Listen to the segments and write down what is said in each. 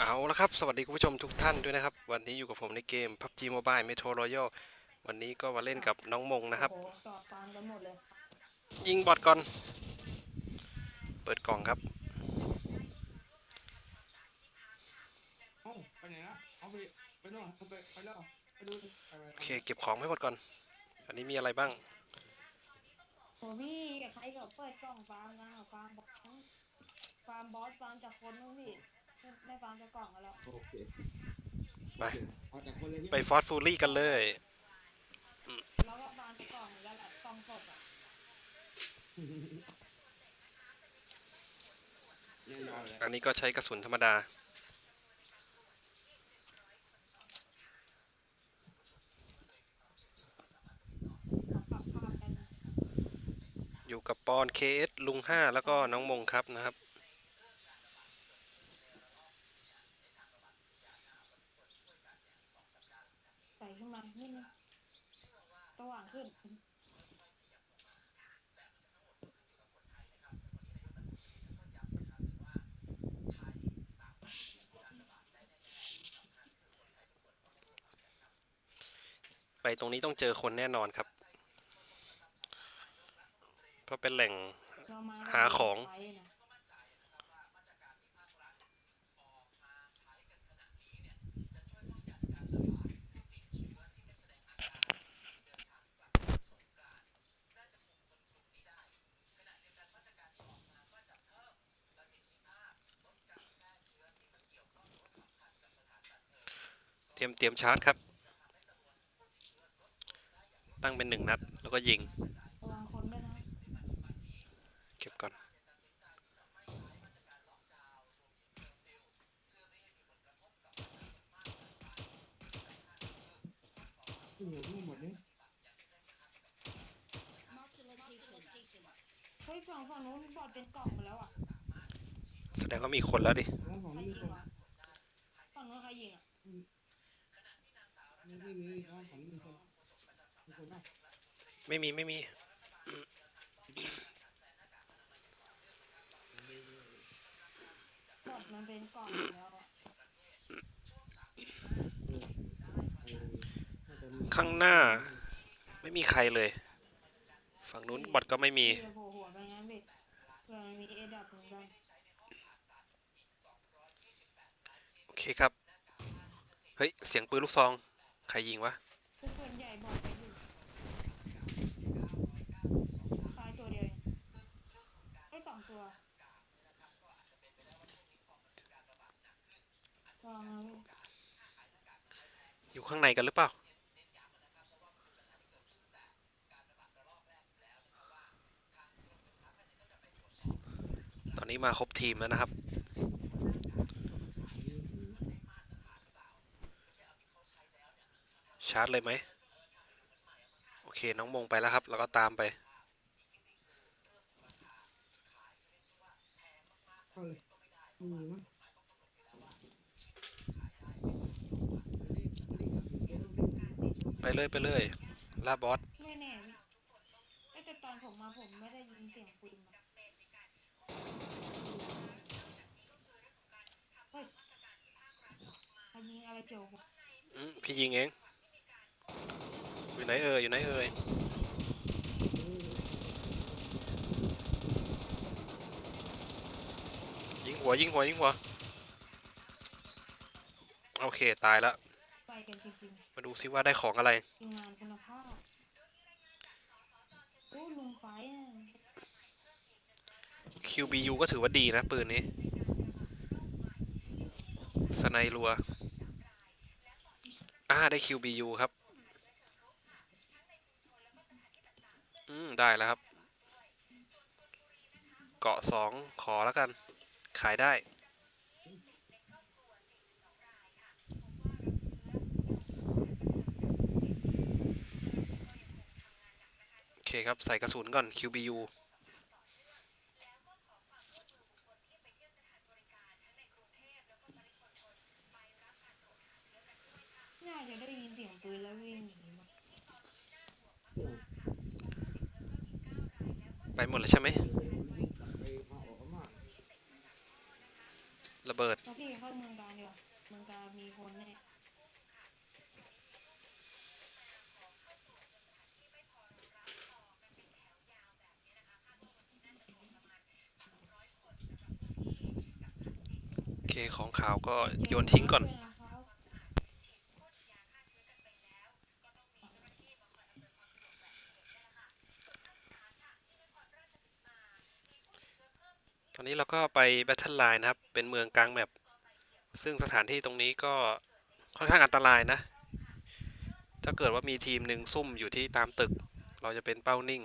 เอาละครับ สวัสดีคุณผู้ชมทุกท่านด้วยนะครับ วันนี้อยู่กับผมในเกม PUBG Mobile Metro Royal วันนี้ก็มาเล่นกับน้องมงนะครับโอ้โหจอดตามกันหมดเลย ยิงบอทก่อน เปิดกล่องครับ เอ้าไปไหนอะเอาไปไปโน่นเอาไปไปแล้วไปดูดิไปไปโอเค เก็บของให้หมดก่อน อันนี้มีอะไรบ้างโอ้พี่กับใครก็เปิดกล่องฟาร์มนะฟาร์มบอสฟาร์มบอสฟาร์มจากคนนู้นพี่ ไม่ไม่ฟาร์มจากกล่องกันแล้วโอเคไป เอาจากคนเลยไปฟอสฟูรี่กันเลย แล้วก็ฟาร์มจากกล่องแล้วแหละกล่องสดอะแน่นอนเลยอันนี้ก็ใช้กระสุนธรรมดา ปรับภาพกันอยู่กับปอน KS ลุง5แล้วก็น้องมงครับนะครับ ใส่ขึ้นมานิดนึงสว่าง ขึ้นไปตรงนี้ต้องเจอคนแน่นอนครับ เพราะเป็นแหล่งหาของ ไปนะ เตรียมเตรียมชาร์จครับ ตั้งเป็นหนึ่งนัด แล้วก็ยิงระวังคนด้วยนะเก็บก่อน โอ้โหทั้งหมดนี่เฮ้ยฝั่งฝั่งนู้นบอดเป็นกล่องไปแล้วอะแสดงว่ามีคนแล้วดิทั้งของใครนี่ยิคงนวะฝั่งนู้นใครยิงอะ นี่นี่นี่ทั้งของนี่คนมีคนป่ะไม่มีไม่มีบอดมันเป็นกล่องแล้วอะน่าจะมีข้างหน้า ไม่มีใครเลย ฝั่งนู้นบอทก็ไม่มีพี่จะโผล่หัวไปงั้นพี่เผื่อมันมีเอดับเหมือนกันโอเคครับ เฮ้ย เสียงปืนลูกซอง ใครยิงวะทุกคนใหญ่บอกไปอยู่ตายตัวเดียวเองไอ้สองตัวลองอยู่ข้างในกันหรือเปล่า ตอนนี้มาครบทีมแล้วนะครับ ชาร์จเลยไหมโอเคน้องมงไปแล้วครับ แล้วก็ตามไปเข้าเลยมีมั้ยไปเลยไปเลยล่าบอสไม่แน่พี่เอ้ยแต่ตอนผมมาผมไม่ได้ยินเสียงปืนนะเฮ้ยใครยิงอะไรเกี่ยวกับ อืมพี่ยิงเอง อยู่ไหนเอ่ยอยู่ไหนเอ่ยยิงหัวยิงหัวยิงหัวโอเคตายแล้วไปกันจริงมาดูซิว่าได้ของอะไรๆทีมงานคุณภาพโอ้ลุงไฟอะ QBU ก็ถือว่าดีนะปืนนี้สไนรัวอ่าได้ QBU ครับ อืม ได้แล้วครับ เกาะสองขอแล้วกัน ขายได้โอเคครับ ใส่กระสุนก่อน QBU น่าจะได้ยินเสียงปืนแล้ววิ่งหนีมา หมดแล้วใช่ไหมไปพาออกมาระเบิดแล้วพี่เข้าเมืองกลางดีกว่าเมืองกลางมีคนแน่โอเคของขาวก็โยนทิ้งก่อน เจครับ ต อนนี้เราก็ไปแบทเทิลไลน์นะครับ เป็นเมืองกลางแมปซึ่งสถานที่ตรงนี้ก็ค่อนข้างอันตรายนะ ถ้าเกิดว่ามีทีมหนึ่งซุ่มอยู่ที่ตามตึก เราจะเป็นเป้านิ่ง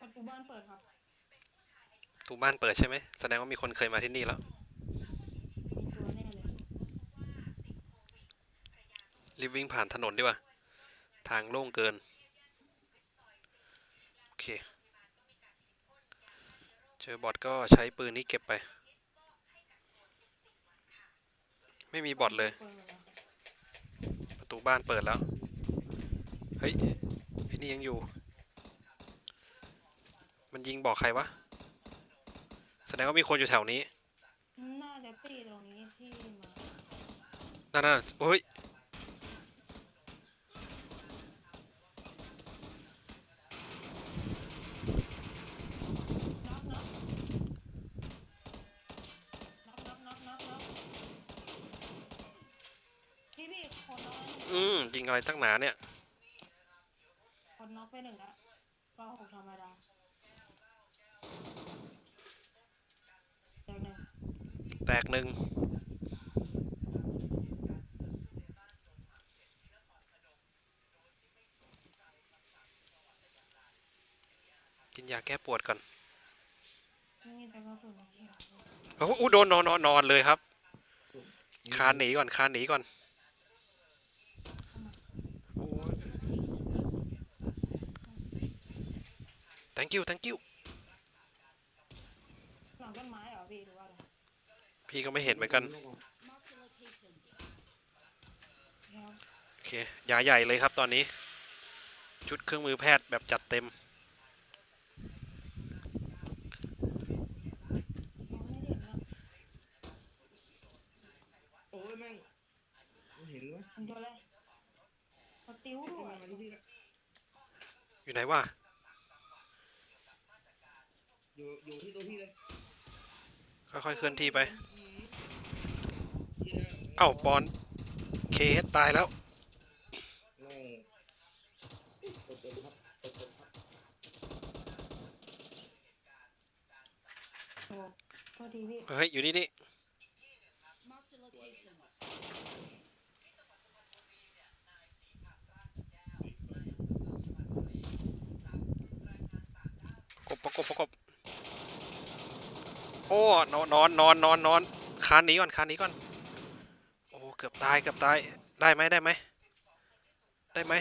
ประตูบ้านเปิดครับ ตูบ้านเปิดใช่ไหม แสดงว่ามีคนเคยมาที่นี่แล้ว มีตัวแน่เลย รีบวิ่งผ่านถนนดีกว่า ทางโล่งเกิน โอเค เจอบอทก็ใช้ปืนนี้เก็บไป ไม่มีบอทเลยเปิดแล้วประตูบ้านเปิดแล้ว เฮ้ยไอ้นี่ยังอยู่ มันยิงบอกใครวะ แสดงว่ามีคนอยู่แถวนี้ น่าจะตีตรงนี้ที่มานั่นนั่นโอ้ย อืมยิงอะไรตั้งหนาเนี่ย คนน็อกไปหนึ่งละก็หกธรรมดาเดี๋ยวหนึ่งแตกหนึ่งกินยาแก้ปวดก่อนไม่มีแต่กระสุนเขียว โอ้โหโดนนอนนอนนอนเลยครับ คานหนีก่อนคานหนีก่อน โอ้ย thank you thank you หลังต้นไม้เหรอพี่หรือว่าอะไรพี่ก็ไม่เห็นเหมือนกัน Marked a location. ครับโอเค ยาใหญ่เลยครับตอนนี้ ชุดเครื่องมือแพทย์แบบจัดเต็ม มองไม่เห็นนะโอ้ยแม่งไม่เห็นวะมันตัวอะไรสติวด้วมายมาที่พี่ละอยู่ไหนวะ อยู่อยู่ที่ตัวพี่เลยค่อยๆเคลื่อนที่ไปที่นั่นเอ้าบอลเคสตายแล้วแม่งกดเต็มครับกดเต็มครับโอ้โทษทีพี่เฮ้ย อยู่นี่นี่ Marked a location. กบประกบประกบ โอ้นอนนอนนอนนอนนอนคานหนีก่อนคานหนีก่อน โอ้เกือบตายเกือบตายได้ไหมได้ไหมได้ไหม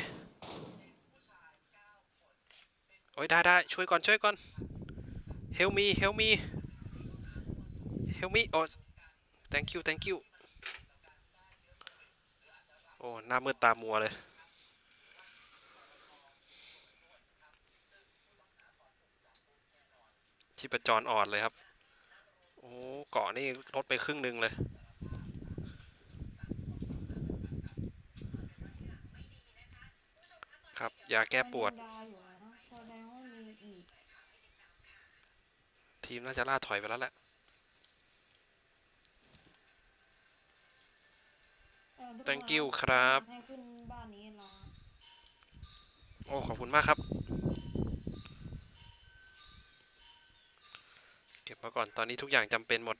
โอ้ยได้ได้ช่วยก่อนช่วยก่อน help me help me help me โอ้ thank you thank you โอ้หน้ามืดตามัวเลยชีพจรอ่อนเลยครับ อ้เกาะนี่ลดไปครึ่งหนึ่งเลย ครับยาแก้ปวดมันยังดาอยู่นะแสดงว่ามีอีกทีมน่าจะล่าถอยไปแล้วแหละเออทุกคน thank you ครับให้ขึ้นบ้านนี้รอโอ้ ขอบคุณมากครับ เก็บมาก่อนตอนนี้ทุกอย่างจำเป็นหมด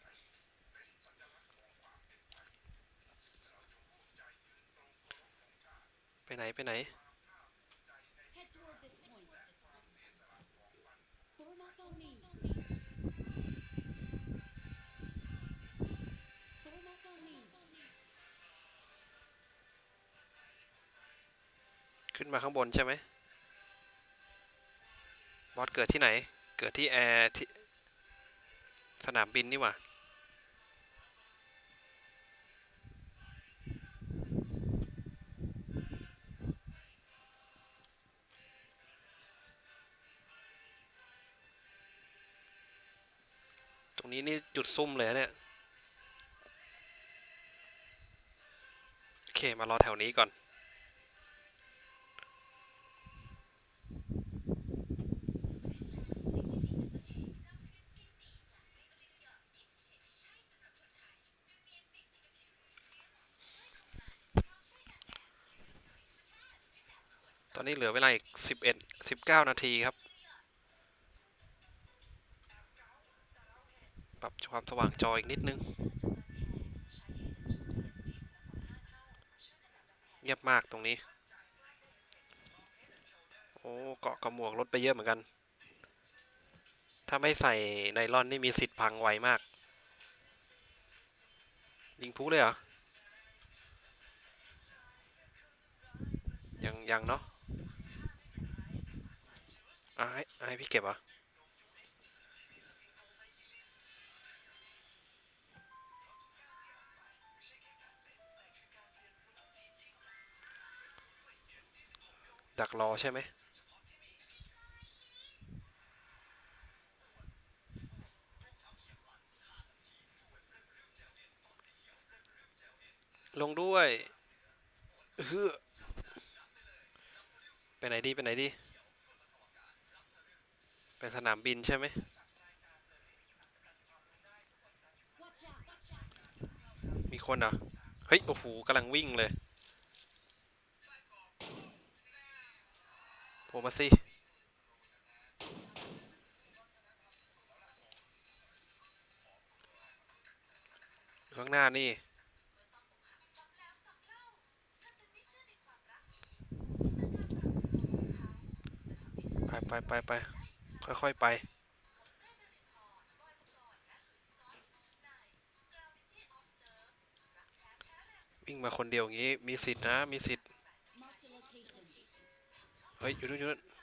ไปไหน ไปไหน Head toward this point. Form up on me. Form up on me. ขึ้นมาข้างบนใช่ไหมบอสเกิดที่ไหน เกิดที่แอร์ที่ สนามบินนี่หว่าตรงนี้นี่จุดซุ่มเลยเนี่ย โอเค มารอแถวนี้ก่อน อนนี้เหลือเวลาอีกสิบเอ็ดสิบเก้านาทีครับ ปรับความสว่างจออีกนิดนึง เงียบมากตรงนี้ โอ้เกาะกระหมวกลดไปเยอะเหมือนกัน ถ้าไม่ใส่ไนล่อนนี่มีสิทธิ์พังไวมาก ยิงพุเลยเหรอยังยังเนาะ อะให้ให้พี่เก็บเหรอดักรอใช่ไหมลงด้วยเฮือไปไหนดี ไปไหนดี สนามบินใช่ไหมมีคนเหรอ เฮ้ย โอ้โหกำลังวิ่งเลยโผล่มาสิ ข้างหน้านี่ ไปไปไปไป ค่อยๆไป วิ่งมาคนเดียวอย่างนี้ มีสิทธินะ มีสิทธิ์ เฮ้ย อยู่นู่นอยู่นู่น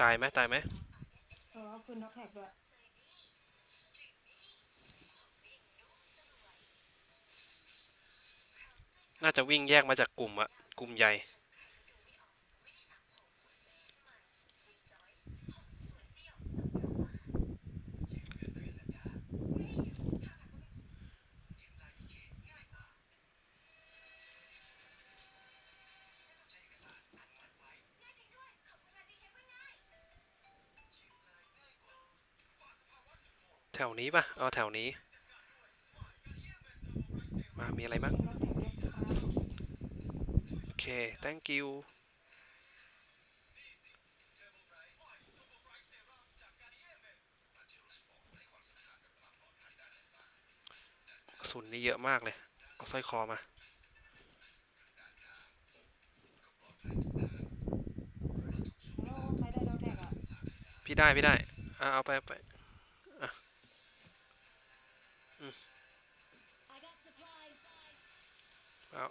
ตายไหมตายไหมเออเอาคืนน็อกแท็กด้วยน่าจะวิ่งแยกมาจากกลุ่มอะกลุ่มใหญ่ แถวนี้ปะเอาแถวนี้ มา มีอะไรบ้างน็อกแท็กด้วยครับโอเค thank you กระสุนนี่เยอะมากเลย เอาสร้อยคอมาแล้วใครได้น็อกแท็กอะพี่ได้ พี่ได้อะเอาไปเอาไป I got supplies. เอา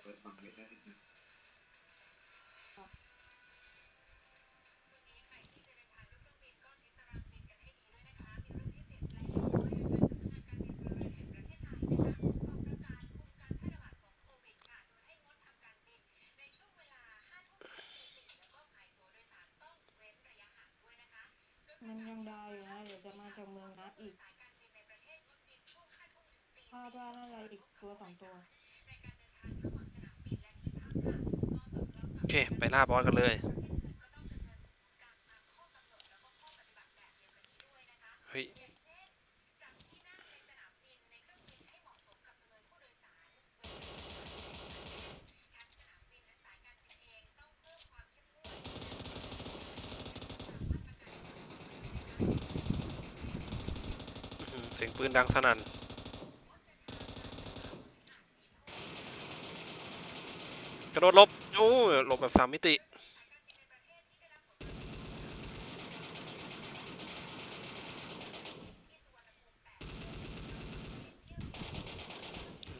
มันยังได้อยู่นะเดี๋ยวจะมาจากเมืองนัดอีกาดว่าน่าจะอีกตัวสองตัว โอเค ไปล่าบอสกันเลย เฮ้ย เสียงปืนดังสนั่น ระโดดลบโอ้ยหลบแบบสามมิติ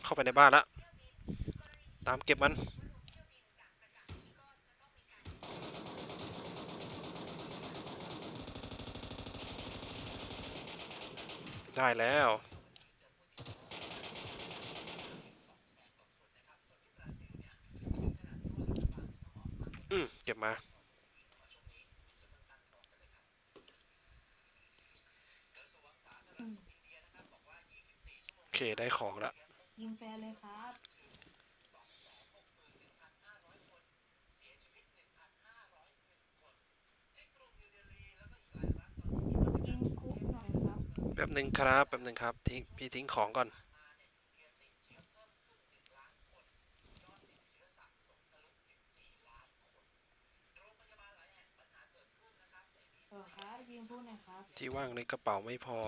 เข้าไปในบ้านละตามเก็บมันได้แล้ว อืม เก็บมาอืมโอเค ได้ของละ ยิงแฟนเลยครับ ยิงคุกหน่อยครับ แป๊บหนึ่งครับ แป๊บหนึ่งครับทิ้งพี่ทิ้งของก่อน เออครับยิง พูดหน่อยครับ ที่ว่างในกระเป๋าไม่พอ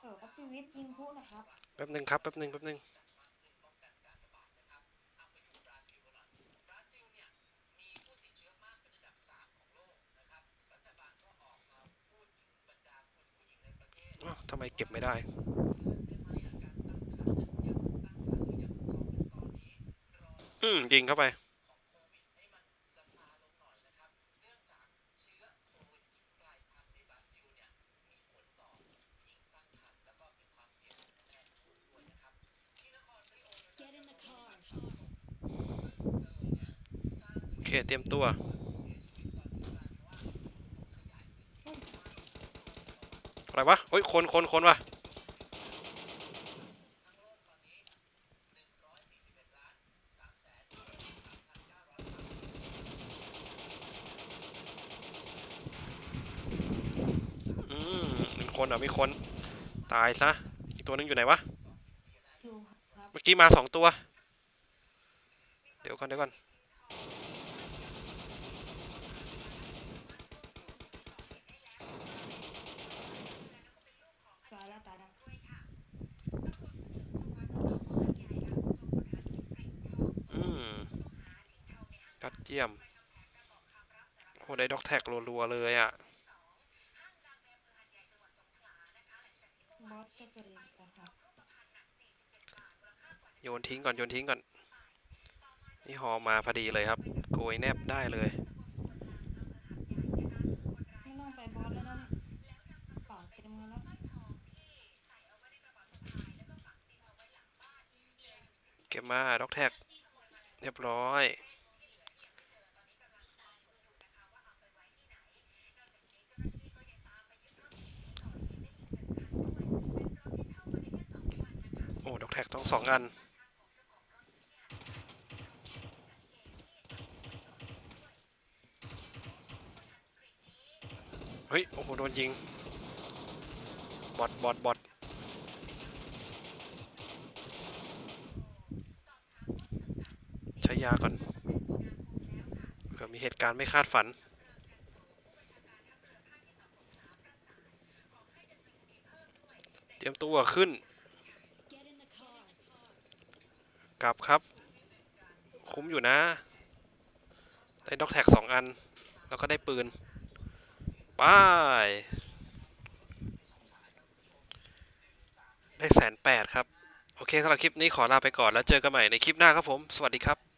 เออครับชีวิตยิงพูดนะครับ แป๊บหนึ่งครับ แป๊บหนึ่งแป๊บหนึ่งอ้าวทำไมเก็บไม่ได้ อืม ยิงเข้าไป โอเค เตรียมตัวอะไรวะเฮ้ยคนคนคนวะอืมมีคน เหรอะมีคนตายซะอีกตัวนึงอยู่ไหนวะอยู่ครับเมื่อกี้มาสองตัว เดี๋ยวก่อนเดี๋ยวก่อนตายแล้วตายแล้วอืมยอดเยี่ยมโหได้ด็อกแท็กรัวๆเลยอะ บอสก็เกิดนะครับ โยนทิ้ งก่อนโยนทิ้งก่อน นี่ฮอมาพอดีเลยครับ โกยแนบได้เลยไม่ต้องไปบอสแล้วนะปล่าเต็มแล้วเก็บมาด็อกแท็ก เรียบร้อยโอ้ด็อกแท็กต้องสองอัน เฮ้ย โอ้โห โดนยิง บอทบอทบอทใช้ยาก่อนเผื่อมีเหตุการณ์ไม่คาดฝัน เตรียมตัวขึ้น กลับครับ คุ้มอยู่นะ ได้ด็อกแท็กสองอัน แล้วก็ได้ปืน ไป ได้แสนแปดครับ โอเคสำหรับคลิปนี้ขอลาไปก่อนแล้วเจอกันใหม่ในคลิปหน้าครับผม สวัสดีครับ